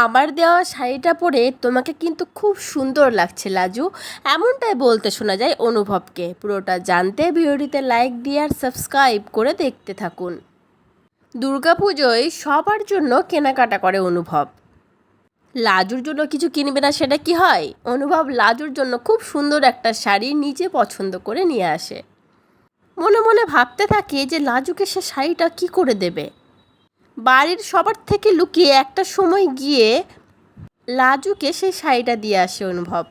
আমার দেওয়া শাড়িটা পরে তোমাকে কিন্তু খুব সুন্দর লাগছে, লাজু। এমনটাই বলতে শোনা যায় অনুভবকে। পুরোটা জানতে ভিডিওটিতে লাইক দিয়ে আর সাবস্ক্রাইব করে দেখতে থাকুন। দুর্গাপুজোয় সবার জন্য কেনাকাটা করে অনুভব। লাজুর জন্য কিছু কিনবে না, সেটা কি হয়? অনুভব লাজুর জন্য খুব সুন্দর একটা শাড়ি নিজে পছন্দ করে নিয়ে আসে। মনে মনে ভাবতে থাকে যে লাজুকে সে শাড়িটা কি করে দেবে? বাড়ির সবার থেকে লুকিয়ে একটা সময় গিয়ে লাজুকে সেই শাড়িটা দিয়ে আসে অনুভব।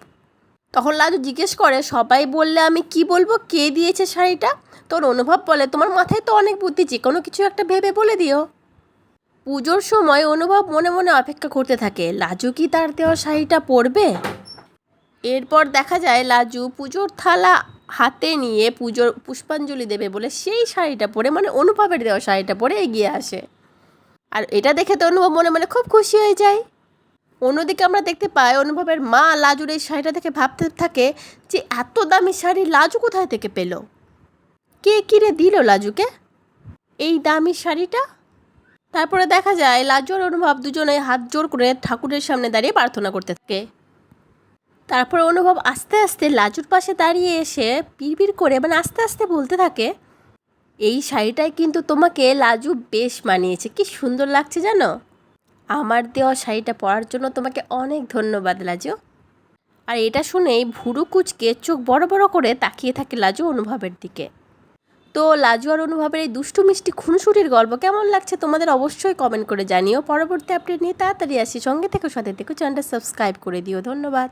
তখন লাজু জিজ্ঞেস করে, সবাই বললে আমি কি বলব? কে দিয়েছে শাড়িটা? তোর অনুভব বলে, তোমার মাথায় তো অনেক বুদ্ধি যে কোনো কিছু একটা ভেবে বলে দিও। পুজোর সময় অনুভব মনে মনে অপেক্ষা করতে থাকে, লাজু কি তার দেওয়া শাড়িটা পরবে? এরপর দেখা যায় লাজু পুজোর থালা হাতে নিয়ে পুজোর পুষ্পাঞ্জলি দেবে বলে সেই শাড়িটা পরে মানে অনুভবের দেওয়া শাড়িটা পরে এগিয়ে আসে। আর এটা দেখে তো অনুভব মনে মনে খুব খুশি হয়ে যায়। অন্যদিকে আমরা দেখতে পাই অনুভবের মা লাজুর এই শাড়িটা দেখে ভাবতে থাকে যে এত দামি শাড়ি লাজু কোথায় থেকে পেল? কে কিনে দিল লাজুকে? এই দামি শাড়িটা? তারপরে দেখা যায় লাজু আর অনুভব দুজনে হাত জোর করে ঠাকুরের সামনে দাঁড়িয়ে প্রার্থনা করতে থাকে। তারপরে অনুভব আস্তে আস্তে লাজুর পাশে দাঁড়িয়ে এসে বিড়বিড় করে মানে আস্তে আস্তে বলতে থাকে এই শাড়িটাই কিন্তু তোমাকে লাজু বেশ মানিয়েছে। কি সুন্দর লাগছে জানো? আমার দেওয়া শাড়িটা পরার জন্য তোমাকে অনেক ধন্যবাদ, লাজু। আর এটা শুনেই ভুরু কুচকে চোখ বড় বড় করে তাকিয়ে থাকে লাজু অনুভবের দিকে। তো লাজু আর অনুভবের এই দুষ্টু মিষ্টি খুনসুটির গল্প কেমন লাগছে তোমাদের অবশ্যই কমেন্ট করে জানিও। পরবর্তী আপডেট নিয়ে তাড়াতাড়ি আসি। সঙ্গে থেকে, সাথে থেকে চ্যানেলটা সাবস্ক্রাইব করে দিও। ধন্যবাদ।